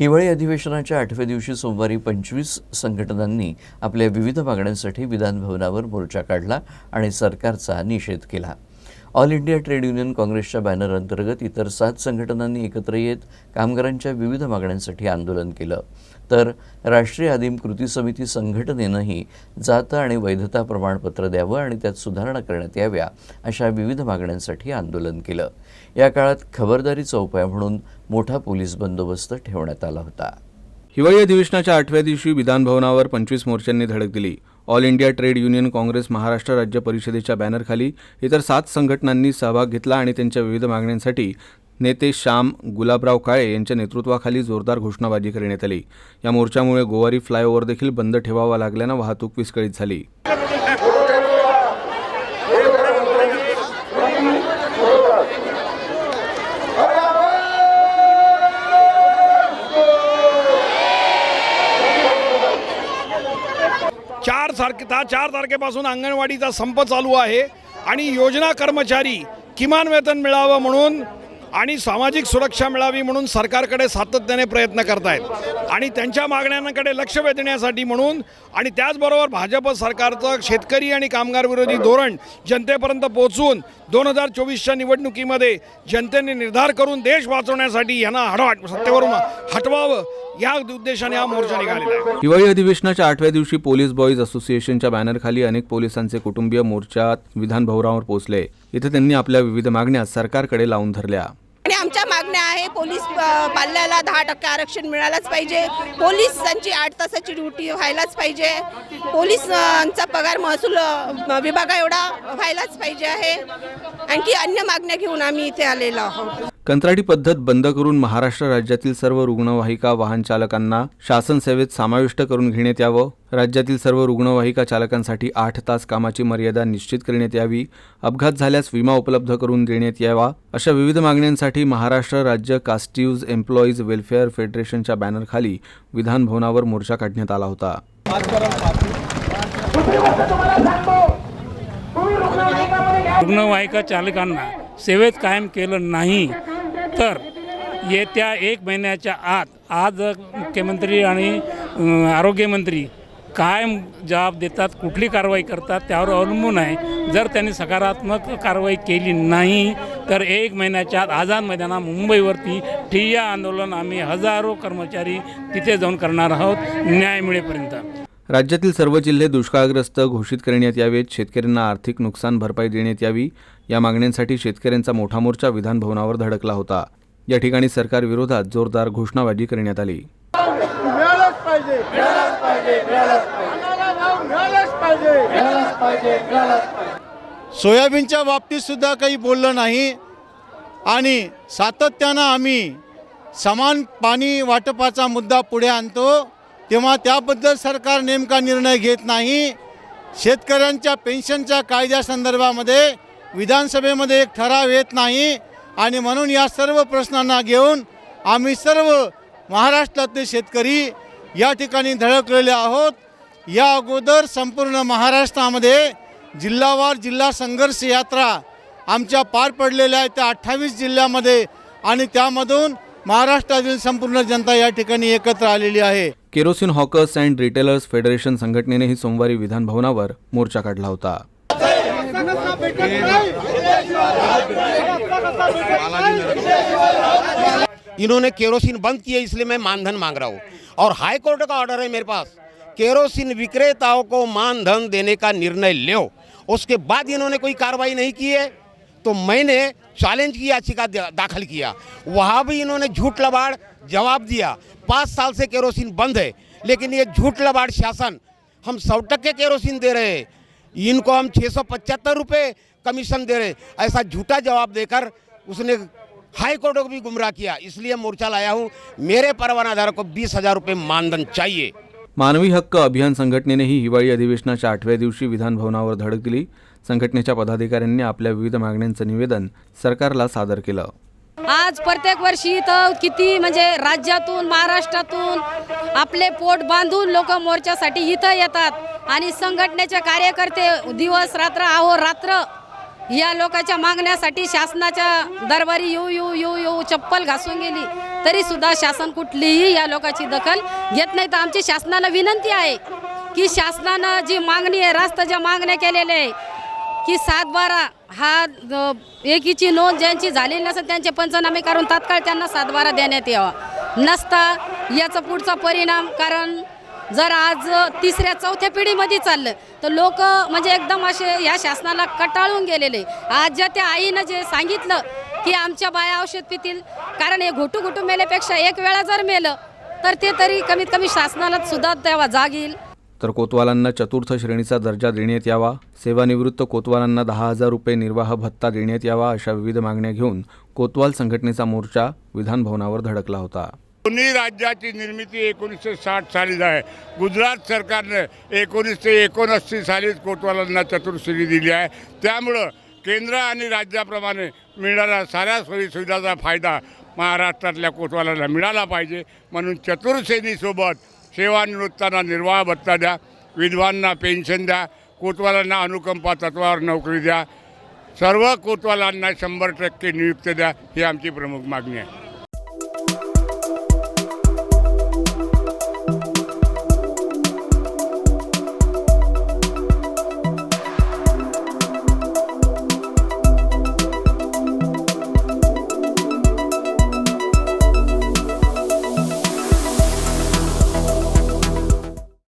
हिवाळी अधिवेशनाच्या आठव्या दिवशी सोमवारी पंचवीस संघटनांनी आपल्या विविध मागण्यांसाठी विधानभवनावर मोर्चा काढला आणि सरकारचा निषेध केला. ऑल इंडिया ट्रेड युनियन काँग्रेसच्या बॅनर अंतर्गत इतर सात संघटनांनी एकत्र येत कामगारांच्या विविध मागण्यांसाठी आंदोलन केलं. तर राष्ट्रीय आदिम कृती समिती संघटनेनंही जात आणि वैधता प्रमाणपत्र द्यावं आणि त्यात सुधारणा करण्यात याव्या अशा विविध मागण्यांसाठी आंदोलन केलं. या काळात खबरदारीचा उपाय म्हणून मोठा पोलीस बंदोबस्त ठेवण्यात आला होता. हिवाळी अधिवेशनाच्या आठव्या दिवशी विधानभवनावर पंचवीस मोर्चांनी धडक दिली. All India Trade Union Congress Maharashtra राज्य परिषदेच्या बॅनरखाली इतर सात संघटनांनी सहभाग घेतला आणि त्यांच्या विविध मागण्यांसाठी नेते श्याम गुलाबराव काळे यांच्या नेतृत्वाखाली जोरदार घोषणाबाजी करण्यात आली. या मोर्चामुळे गोवारी फ्लायओव्हर देखील बंद ठेवावा लागल्यानं वाहतूक विस्कळीत झाली. चार तारखे दहा चार तारखेपासून अंगणवाडीचा संप चालू आहे आणि योजना कर्मचारी किमान वेतन मिळावं म्हणून आणि सामाजिक सुरक्षा मिळावी म्हणून सरकारकडे सातत्याने प्रयत्न करतायत. आणि त्यांच्या मागण्यांकडे लक्ष वेधण्यासाठी म्हणून आणि त्याचबरोबर भाजप सरकारचं शेतकरी आणि कामगार विरोधी धोरण जनतेपर्यंत पोहोचवून दोन हजार चोवीसच्या निवडणुकीमध्ये जनतेने निर्धार करून देश वाचवण्यासाठी यांना हटवा सत्तेवरून हटवावं या उद्देशाने हा मोर्चा निघालेला आहे. हिवाळी अधिवेशनाच्या आठव्या दिवशी पोलीस बॉईज असोसिएशनच्या बॅनरखाली अनेक पोलिसांचे कुटुंबीय मोर्चात विधानभवनावर पोहोचले. इथे त्यांनी आपल्या विविध मागण्या सरकारकडे लावून धरल्या. मागण्या आहे. पोलीस पाल्याला दहा टक्के आरक्षण मिळालाच पाहिजे. पोलिसांची आठ तासाची ड्युटी व्हायलाच पाहिजे. पोलिसांचा पगार महसूल विभागा एवढा व्हायलाच पाहिजे आहे. आणखी अन्य मागण्या घेऊन आम्ही इथे आलेलो आहोत. कंत्राटी पद्धत बंद करून महाराष्ट्र राज्यातील सर्व रुग्णवाहिका वाहन चालकांना शासन सेवेत समाविष्ट करून घेण्यात यावं. राज्यातील सर्व रुग्णवाहिका चालकांसाठी आठ तास कामाची मर्यादा निश्चित करण्यात यावी. अपघात झाल्यास विमा उपलब्ध करून देण्यात यावा. अशा विविध मागण्यांसाठी महाराष्ट्र राज्य कास्टिव्ज एम्प्लॉईज वेलफेअर फेडरेशनच्या बॅनरखाली विधानभवनावर मोर्चा काढण्यात आला होता. रुग्णवाहिका चालकांना सेवेत कायम केलं नाही तर येत्या एक महिन्याच्या आत आज मुख्यमंत्री आणि आरोग्यमंत्री कायम जबाब देतात कुठली कारवाई करतात त्यावर अवलंबून आहे. जर त्यांनी सकारात्मक कारवाई केली नाही तर एक महिन्याच्या आत आझाद मैदाना मुंबईवरती ठिय्या आंदोलन आम्ही हजारो कर्मचारी तिथे जाऊन करणार आहोत न्याय मिळेपर्यंत. राज्यातील सर्व जिल्हे दुष्काळग्रस्त घोषित करण्यात यावेत. शेतकऱ्यांना आर्थिक नुकसान भरपाई देण्यात यावी. या मागण्यांसाठी शेतकऱ्यांचा मोठा मोर्चा विधानभवनावर धडकला होता. या ठिकाणी सरकार विरोधात जोरदार घोषणाबाजी करण्यात आली. सोयाबीनच्या बाबतीत सुद्धा काही बोललं नाही आणि सातत्यानं आम्ही समान पाणी वाटपाचा मुद्दा पुढे आणतो. तेव्हा त्याबद्दल सरकार नेमका निर्णय घेत नाही. शेतकऱ्यांच्या पेन्शनच्या कायद्यासंदर्भामध्ये विधानसभेमध्ये एक ठराव येत नाही. आणि म्हणून या सर्व प्रश्नांना घेऊन आम्ही सर्व महाराष्ट्रातले शेतकरी या ठिकाणी धडकलेले आहोत. या अगोदर संपूर्ण महाराष्ट्रामध्ये जिल्हावार जिल्हा संघर्ष यात्रा आमच्या पार पडलेल्या आहेत. त्या अठ्ठावीस जिल्ह्यामध्ये आणि त्यामधून महाराष्ट्रातील संपूर्ण जनता या ठिकाणी एकत्र आलेली आहे. Kerosene hawkers and retailers federation संघटनेनेही सोमवारी विधानभवनावर मोर्चा काढला होता. इन्होंने केरोसिन बंद किए इसलिए मैं मानधन मांग रहा हूँ। और हाई कोर्ट का ऑर्डर है मेरे पास। केरोसिन विक्रेताओं को मानधन देने का निर्णय लो उसके बाद इन्होंने कोई कार्रवाई नहीं की है। तो मैंने चैलेंज की याचिका दाखिल किया। वहाँ भी इन्होंने झूठ लबाड़ जवाब दिया। पाँच साल से केरोसिन बंद है लेकिन ये झूठ लबाड़ शासन। हम सौ टक्के केरोसिन दे रहे हैं। इनको हम छः सौ पचहत्तर रुपये कमीशन दे रहे हैं। ऐसा झूठा जवाब देकर उसने हाई कोर्ट को भी गुमराह किया। इसलिए मोर्चा लाया हूँ। मेरे परवानाधारक को बीस हजार रुपये मानधन चाहिए। मानवी हक्क अभियान संघटनेनेही हिवाळी अधिवेशनाच्या आठव्या दिवशी विधानभवनावर धडक दिली. संघटनेच्या पदाधिकाऱ्यांनी आपल्या विविध मागण्यांचं निवेदन सरकारला सादर केलं. आज प्रत्येक वर्षी इथं किती म्हणजे राज्यातून महाराष्ट्रातून आपले पोट बांधून लोक मोर्चासाठी इथं येतात. आणि संघटनेचे कार्यकर्ते दिवस रात्र अहो रात्र या लोकांच्या मागण्यासाठी शासनाच्या दरबारी येऊ येऊ येऊ येऊ चप्पल घासून गेली. तरी सुद्धा शासन कुठलीही या लोकांची दखल घेत नाही. तर आमची शासनाला विनंती आहे की शासनानं जी मागणी आहे रास्त ज्या मागण्या केलेल्या आहे की सात बारा हा एकीची नोंद ज्यांची झालेली नसेल त्यांचे पंचनामे करून तात्काळ त्यांना सात बारा देण्यात यावा. नसता याचा पुढचा परिणाम कारण जर आज तिसऱ्या चौथ्या पिढीमध्ये चाललं तर लोक म्हणजे एकदम असे या शासनाला कटाळून गेलेले. आज ज्या त्या आईनं जे सांगितलं की आमच्या बाया औषध पितील कारण हे घोटू घोटू मेल्यापेक्षा एक वेळा जर मेलं तर ते तरी कमीत कमी शासनाला सुद्धा तेव्हा जाग येईल. तर कोतवालांना चतुर्थ श्रेणीचा दर्जा देण्यात यावा. सेवानिवृत्त कोतवालांना दहा हजार रुपये निर्वाह भत्ता देण्यात यावा अशा विविध मागण्या घेऊन कोतवाल संघटनेचा मोर्चा विधानभवनावर धडकला होता. दोन्ही राज्याची निर्मिती एकोणीसशे साठ साली आहे. गुजरात सरकारनं एकोणीसशे एकोणऐंशी सालीच कोतवालांना चतुर्श्रेणी दिली आहे. त्यामुळं केंद्र आणि राज्याप्रमाणे मिळणाऱ्या साऱ्या सोयीसुविधाचा फायदा महाराष्ट्रातल्या कोतवालांना मिळाला पाहिजे. म्हणून चतुर्सेनीसोबत सेवानिवृत्तांना निर्वाह भत्ता द्या विधवांना पेन्शन द्या कोतवालांना अनुकंपा तत्वावर नोकरी द्या सर्व कोतवालांना शंभर टक्के नियुक्त द्या ही आमची प्रमुख मागणी आहे